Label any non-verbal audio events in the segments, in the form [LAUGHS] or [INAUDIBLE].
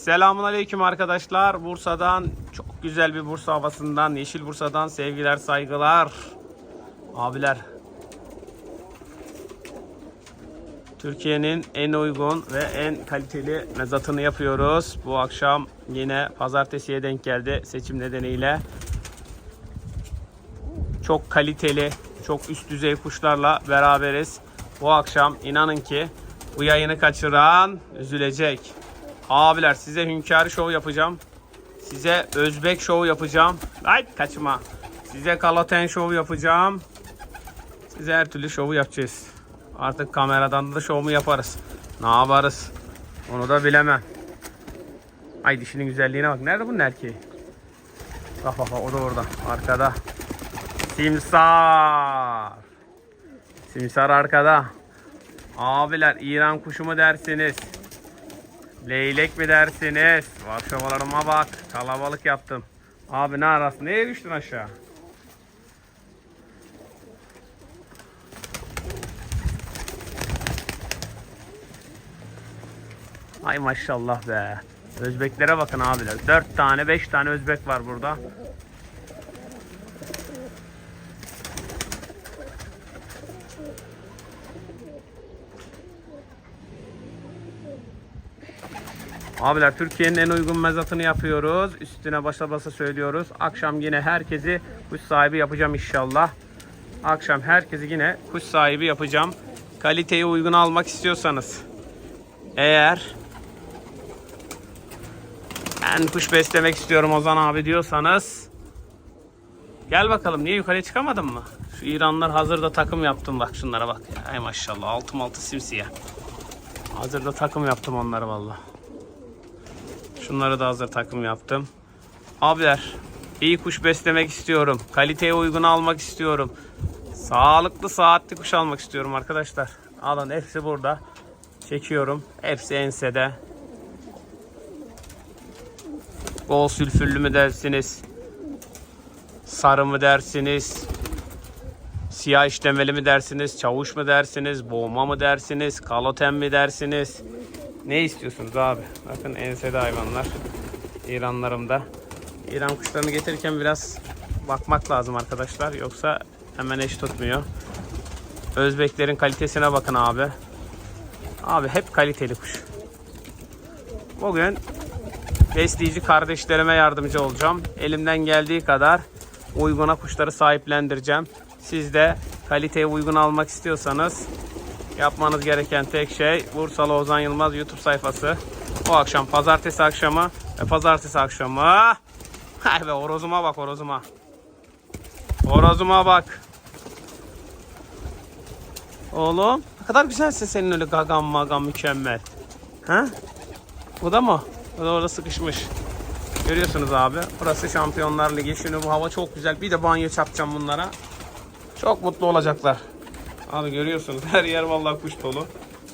Selamun Aleyküm arkadaşlar. Bursa'dan çok güzel bir Bursa havasından, Yeşil Bursa'dan sevgiler, saygılar. Abiler. Türkiye'nin en uygun ve en kaliteli mezatını yapıyoruz. Bu akşam yine pazartesiye denk geldi seçim nedeniyle. Çok kaliteli, çok üst düzey kuşlarla beraberiz. Bu akşam inanın ki bu yayını kaçıran üzülecek. Abiler size hünkârı şov yapacağım. Size Özbek şov yapacağım. Ay kaçma. Size Kalaten şov yapacağım. Size her türlü şovu yapacağız. Artık kameradan da şovumu yaparız. Ne yaparız? Onu da bilemem. Ay dişinin güzelliğine bak. Nerede bunun erkeği? Bak bak bak o da orada. Arkada. Simsar. Simsar arkada. Abiler İran kuşu mu dersiniz? Leylek mi dersiniz? Varşavalarıma bak. Kalabalık yaptım. Abi ne arasın? Neye düştün aşağı? Ay maşallah be. Özbeklere bakın abiler. 4 tane 5 tane Özbek var burada. Abiler Türkiye'nin en uygun mezatını yapıyoruz. Üstüne başa basa söylüyoruz. Akşam yine herkesi kuş sahibi yapacağım inşallah. Akşam herkesi yine kuş sahibi yapacağım. Kaliteyi uygun almak istiyorsanız. Eğer ben kuş beslemek istiyorum Ozan abi diyorsanız Gel bakalım niye yukarıya çıkamadın mı? Şu İranlar hazırda takım yaptım bak şunlara bak. Ay maşallah altım altı simsiyah. Hazırda takım yaptım onları vallahi. Şunları da hazır takım yaptım. Abiler iyi kuş beslemek istiyorum. Kaliteye uygun almak istiyorum. Sağlıklı saatli kuş almak istiyorum arkadaşlar. Alın hepsi burada. Çekiyorum. Hepsi ensede. Bol sülfürlü mü dersiniz? Sarı mı dersiniz? Siyah işlemeli mi dersiniz? Çavuş mu dersiniz? Boğma mı dersiniz? Kaloten mi dersiniz? Ne istiyorsunuz abi? Bakın ensede hayvanlar. İranlarımda. İran kuşlarını getirirken biraz bakmak lazım arkadaşlar. Yoksa hemen eş tutmuyor. Özbeklerin kalitesine bakın abi. Abi hep kaliteli kuş. Bugün besleyici kardeşlerime yardımcı olacağım. Elimden geldiği kadar uyguna kuşları sahiplendireceğim. Siz de kaliteye uygun almak istiyorsanız yapmanız gereken tek şey Bursalı Ozan Yılmaz YouTube sayfası. Bu akşam pazartesi akşamı ve pazartesi akşamı Hay be horozuma bak horozuma. Horozuma bak. Oğlum ne kadar güzelsin senin öyle gagan magan mükemmel. Ha? Bu da mı? Bu da orada sıkışmış. Görüyorsunuz abi. Burası Şampiyonlar Ligi. Şimdi bu hava çok güzel. Bir de banyo çapacağım bunlara. Çok mutlu olacaklar. Abi görüyorsunuz her yer vallahi kuş dolu.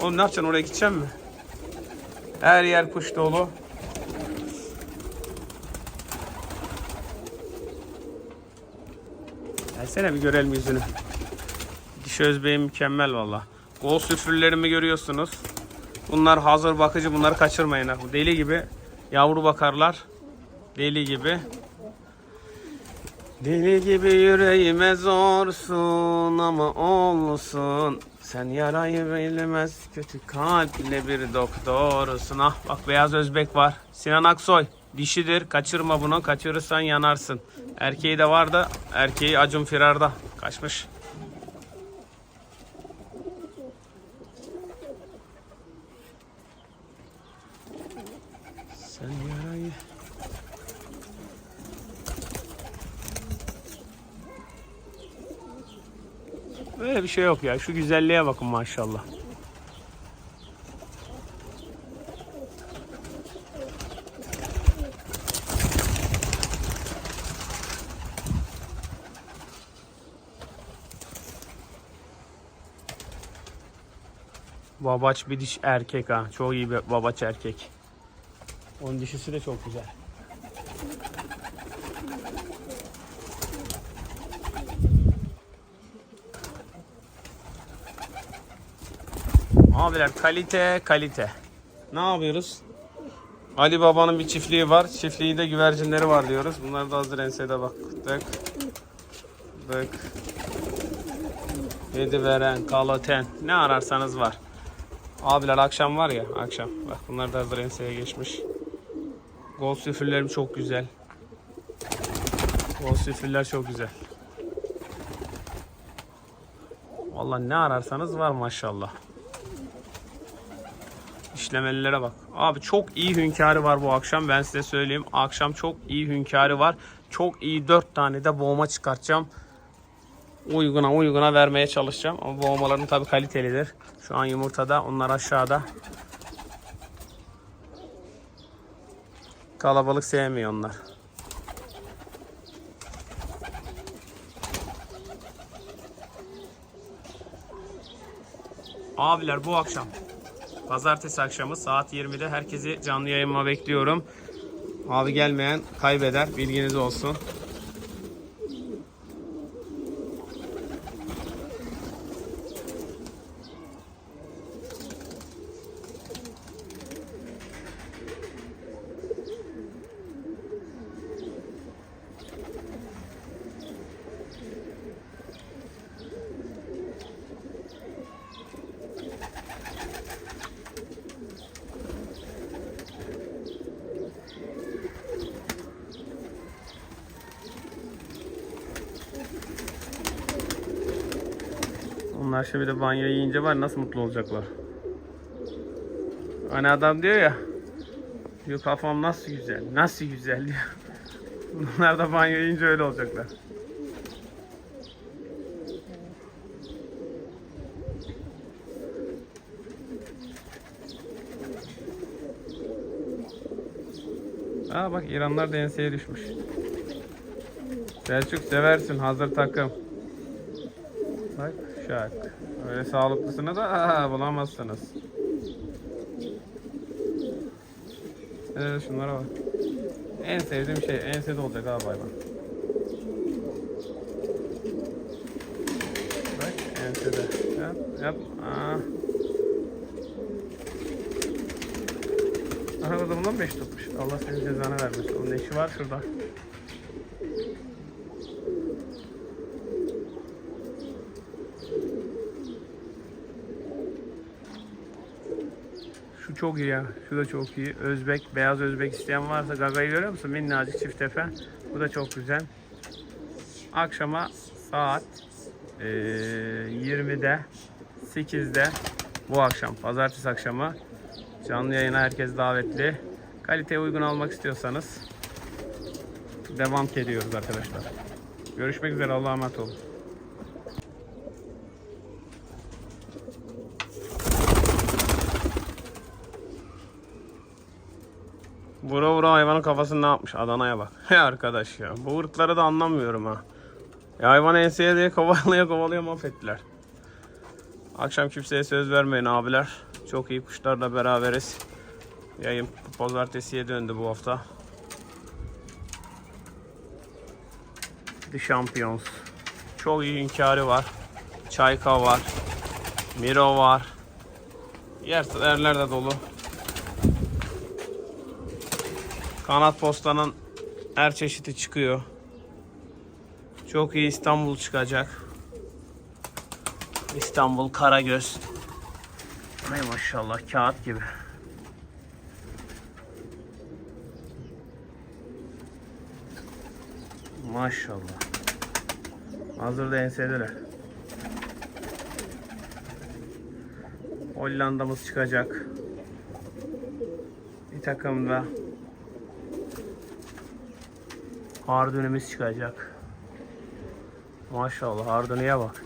Oğlum ne yapacaksın oraya gideceksin mi? Her yer kuş dolu. Gelsene bir görelim yüzünü. Diş özbeği mükemmel valla. Gol süfürlerimi görüyorsunuz. Bunlar hazır bakıcı bunları kaçırmayın. Deli gibi yavru bakarlar. Deli gibi. Deli gibi yüreğime zorsun ama olsun. Sen yarayı bilmez kötü kalple bir doktorsun. Ah bak beyaz özbek var. Sinan Aksoy dişidir. Kaçırma bunu. Kaçırırsan yanarsın. Erkeği de var da erkeği Acun Firar'da. Kaçmış. Sen yarayı Böyle bir şey yok ya. Şu güzelliğe bakın maşallah. Babaç bir diş erkek ha. Çok iyi bir babaç erkek. Onun dişisi de çok güzel. Abiler kalite kalite. Ne yapıyoruz? Ali Baba'nın bir çiftliği var. Çiftliği de güvercinleri var diyoruz. Bunlar da hazır ensede baktık. Dık. Yedi veren, kaloten. Ne ararsanız var. Abiler akşam var ya akşam. Bak bunlar da hazır enseye geçmiş. Gol süfürlerim çok güzel. Gol süfürler çok güzel. Vallahi ne ararsanız var maşallah. İşlemelilere bak. Abi çok iyi hünkârı var bu akşam. Ben size söyleyeyim. Akşam çok iyi hünkârı var. Çok iyi 4 tane de boğma çıkartacağım. Uyguna uyguna vermeye çalışacağım. Ama boğmalarım tabi kalitelidir. Şu an yumurtada. Onlar aşağıda. Kalabalık sevmiyor onlar. Abiler bu akşam Pazartesi akşamı saat 20'de herkesi canlı yayınıma bekliyorum. Abi gelmeyen kaybeder. Bilginiz olsun. Onlar şimdi de banyo yiyince var nasıl mutlu olacaklar. Hani adam diyor ya. Diyor kafam nasıl güzel, nasıl güzel diyor. [LAUGHS] Bunlar da banyo yiyince öyle olacaklar. Aa bak İranlar da düşmüş. Selçuk seversin hazır takım. Bak şak. Öyle sağlıklısını da aa, bulamazsınız. Evet şunlara bak. En sevdiğim şey ensede olacak abi hayvan. Bak ensede. Yap yap. Aa. Aha burada bundan 5 tutmuş. Allah senin cezanı vermesin. Onun eşi var şurada. Çok iyi ya. Şu da çok iyi. Özbek, beyaz Özbek isteyen varsa gagayı görüyor musun? Minnacık çift tepe. Bu da çok güzel. Akşama saat eee 20'de 8'de bu akşam pazartesi akşamı canlı yayına herkes davetli. Kaliteye uygun almak istiyorsanız devam ediyoruz arkadaşlar. Görüşmek üzere Allah'a emanet olun. Vura vura hayvanın kafasını ne yapmış? Adana'ya bak. [LAUGHS] He arkadaş ya. Bu ırkları da anlamıyorum ha. Ya hayvan enseye diye kovalaya kovalaya mahvettiler. Akşam kimseye söz vermeyin abiler. Çok iyi kuşlarla beraberiz. Yayın pazartesiye döndü bu hafta. The Champions. Çok iyi hünkârı var. Çayka var. Miro var. Yer, dolu. Kanat postanın her çeşidi çıkıyor. Çok iyi İstanbul çıkacak. İstanbul Karagöz. Ay maşallah kağıt gibi. Maşallah. Hazırda ensedeler. Hollanda'mız çıkacak. Bir takım da Hardunimiz çıkacak. Maşallah Harduni'ye bak.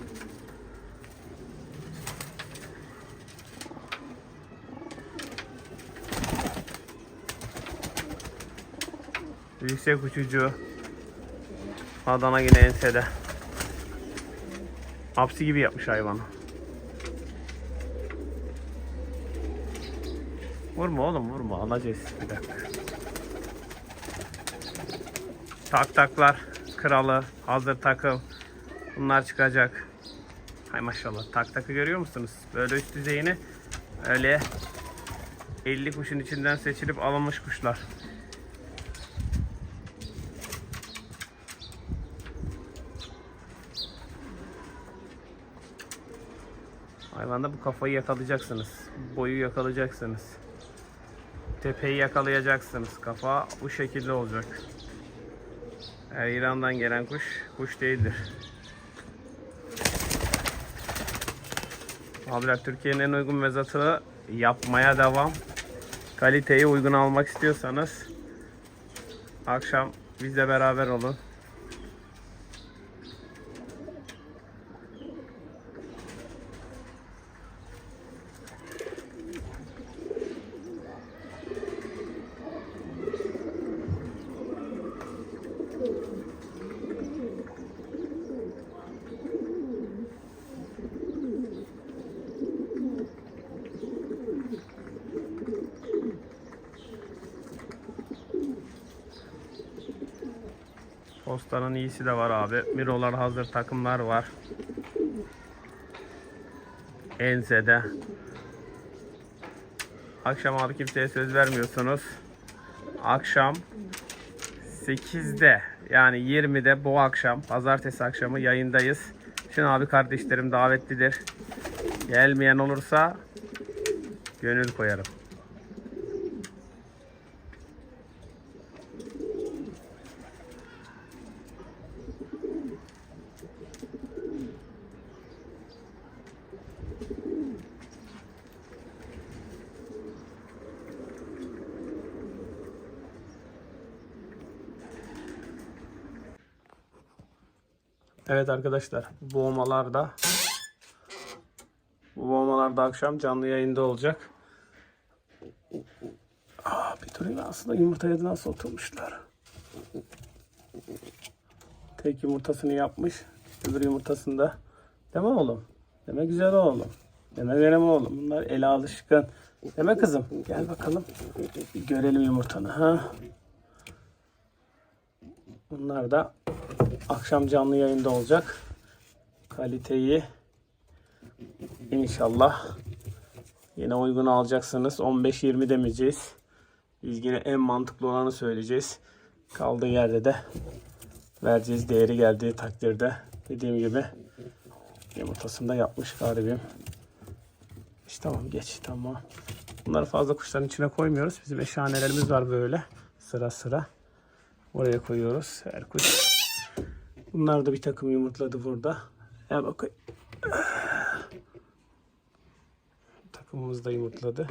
Yüksek uçucu. Adana yine ensede. Hapsi gibi yapmış hayvanı. Vurma oğlum vurma alacağız bir dakika. Tak taklar kralı hazır takım. Bunlar çıkacak. Hay maşallah tak takı görüyor musunuz? Böyle üst düzeyini öyle 50 kuşun içinden seçilip alınmış kuşlar. Hayvanda bu kafayı yakalayacaksınız. Boyu yakalayacaksınız. Tepeyi yakalayacaksınız. Kafa bu şekilde olacak. Eğer İran'dan gelen kuş, kuş değildir. Abiler Türkiye'nin en uygun mezatı yapmaya devam. Kaliteyi uygun almak istiyorsanız akşam bizle beraber olun. Postanın iyisi de var abi. Mirolar hazır takımlar var. Ense'de. Akşam abi kimseye söz vermiyorsunuz. Akşam 8'de yani 20'de bu akşam pazartesi akşamı yayındayız. Şimdi abi kardeşlerim davetlidir. Gelmeyen olursa gönül koyarım. Evet arkadaşlar boğmalar da bu boğmalar da akşam canlı yayında olacak. Aa, bir durayım aslında yumurtaya da nasıl oturmuşlar. Tek yumurtasını yapmış. Öbür yumurtasında. Deme oğlum. Deme güzel oğlum. Deme vereme oğlum. Bunlar ele alışkın. Deme kızım. Gel bakalım. Bir görelim yumurtanı. Ha. Bunlar da akşam canlı yayında olacak. Kaliteyi inşallah yine uygun alacaksınız. 15-20 demeyeceğiz. Biz yine en mantıklı olanı söyleyeceğiz. Kaldığı yerde de vereceğiz değeri geldiği takdirde. Dediğim gibi yumurtasını da yapmış garibim. İşte tamam geç tamam. Bunları fazla kuşların içine koymuyoruz. Bizim eşhanelerimiz var böyle sıra sıra. Oraya koyuyoruz her kuş. Bunlar da bir takım yumurtladı burada. Gel bakayım. Takımımız da yumurtladı.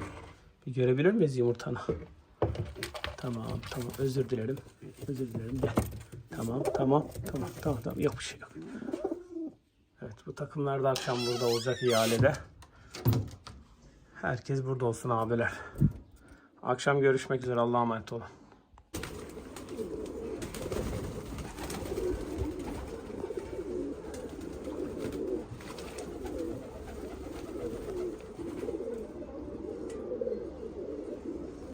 Bir görebilir miyiz yumurtanı? Tamam tamam özür dilerim. Özür dilerim gel. Tamam tamam tamam tamam tamam yok bir şey yok. Evet bu takımlar da akşam burada olacak ihalede. Herkes burada olsun abiler. Akşam görüşmek üzere Allah'a emanet olun.